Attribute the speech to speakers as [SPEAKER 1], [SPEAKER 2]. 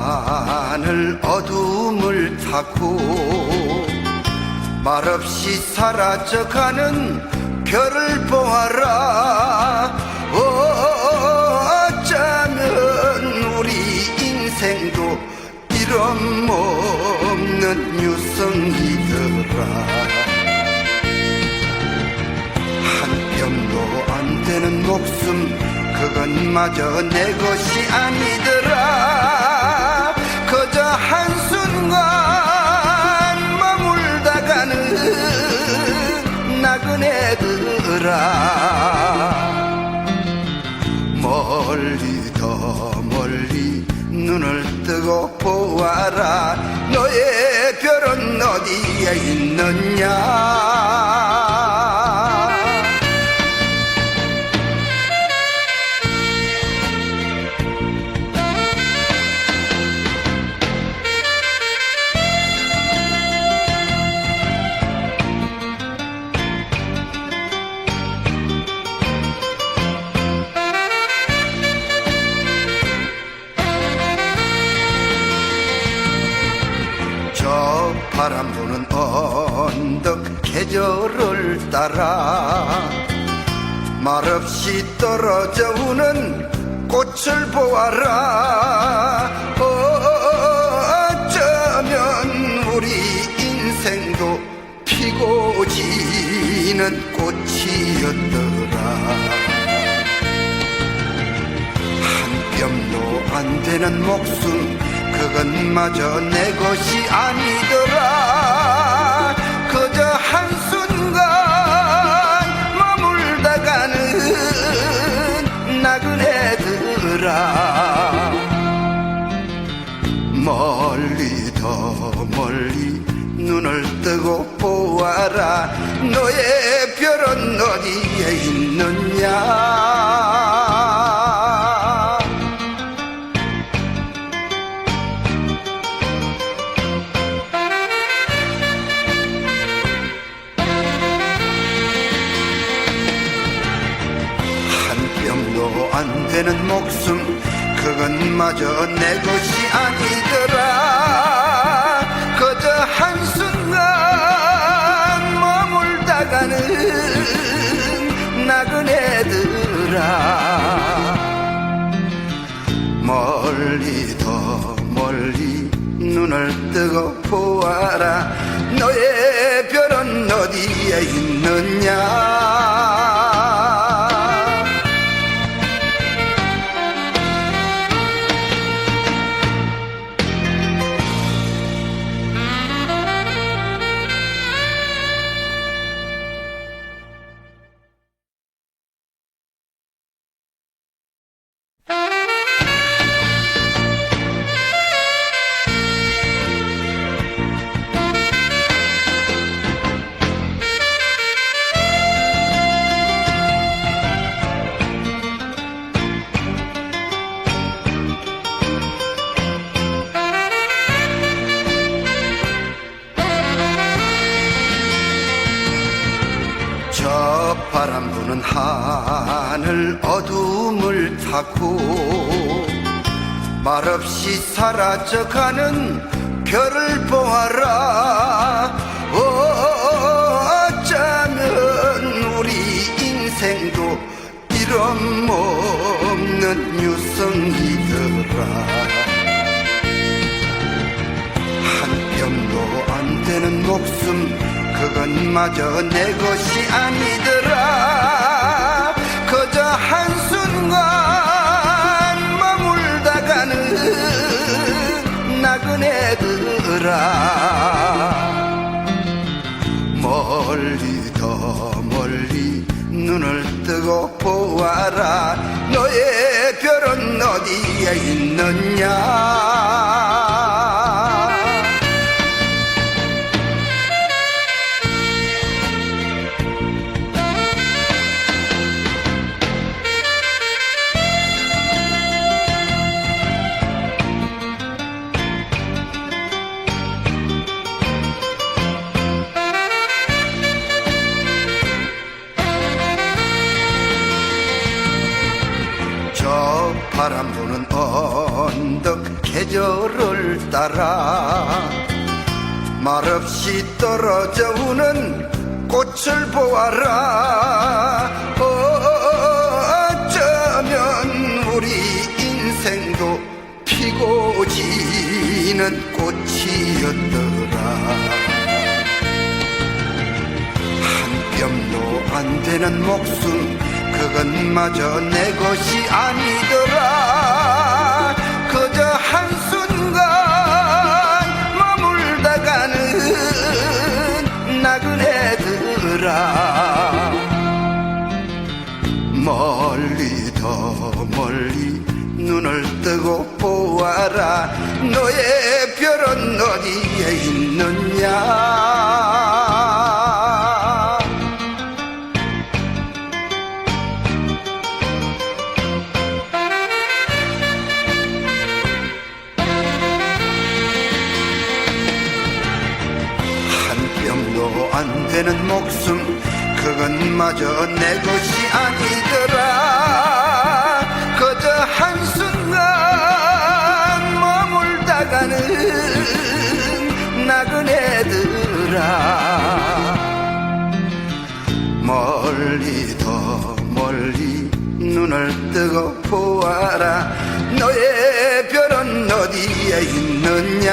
[SPEAKER 1] 하늘 어둠을 타고 말없이 사라져가는 별을 보아라. 오, 어쩌면 우리 인생도 이런 없는 유성이더라. 한 뼘도 안 되는 목숨 그것마저 내 것이 아니더라 그저 한순간 머물다 가는 나그네들아 멀리 더 멀리 눈을 뜨고 보아라. 너의 별은 어디에 있느냐 따라 말없이 떨어져 오는 꽃을 보아라. 어, 어쩌면 우리 인생도 피고 지는 꽃이었더라. 한 뼘도 안 되는 목숨 그것마저 내 것이 아니더라 눈을 뜨고 보아라. 너의 별은 어디에 있느냐? 한 뼘도 안 되는 목숨 그것마저 내 것이 아니더 더 멀리 눈을 뜨고 보아라. 너의 별은 어디에 있느냐 하늘 어둠을 타고 말없이 사라져가는 별을 보아라. 오, 어쩌면 우리 인생도 이런 없는 유성이더라. 한 뼘도 안 되는 목숨 그것마저 내 것이 아니더라 멀리 더 멀리 눈을 뜨고 보아라. 너의 별은 어디에 있느냐 따라 말없이 떨어져 오는 꽃을 보아라. 어쩌면 우리 인생도 피고 지는 꽃이었더라. 한 뼘도 안 되는 목숨 그것마저 내 것이 아니더라 눈을 뜨고 보아라. 너의 별은 어디에 있느냐? 한 뼘도 안 되는 목숨 그것마저 내 것이 아니 멀리 눈을 뜨고 보아라. 너의 별은 어디에 있느냐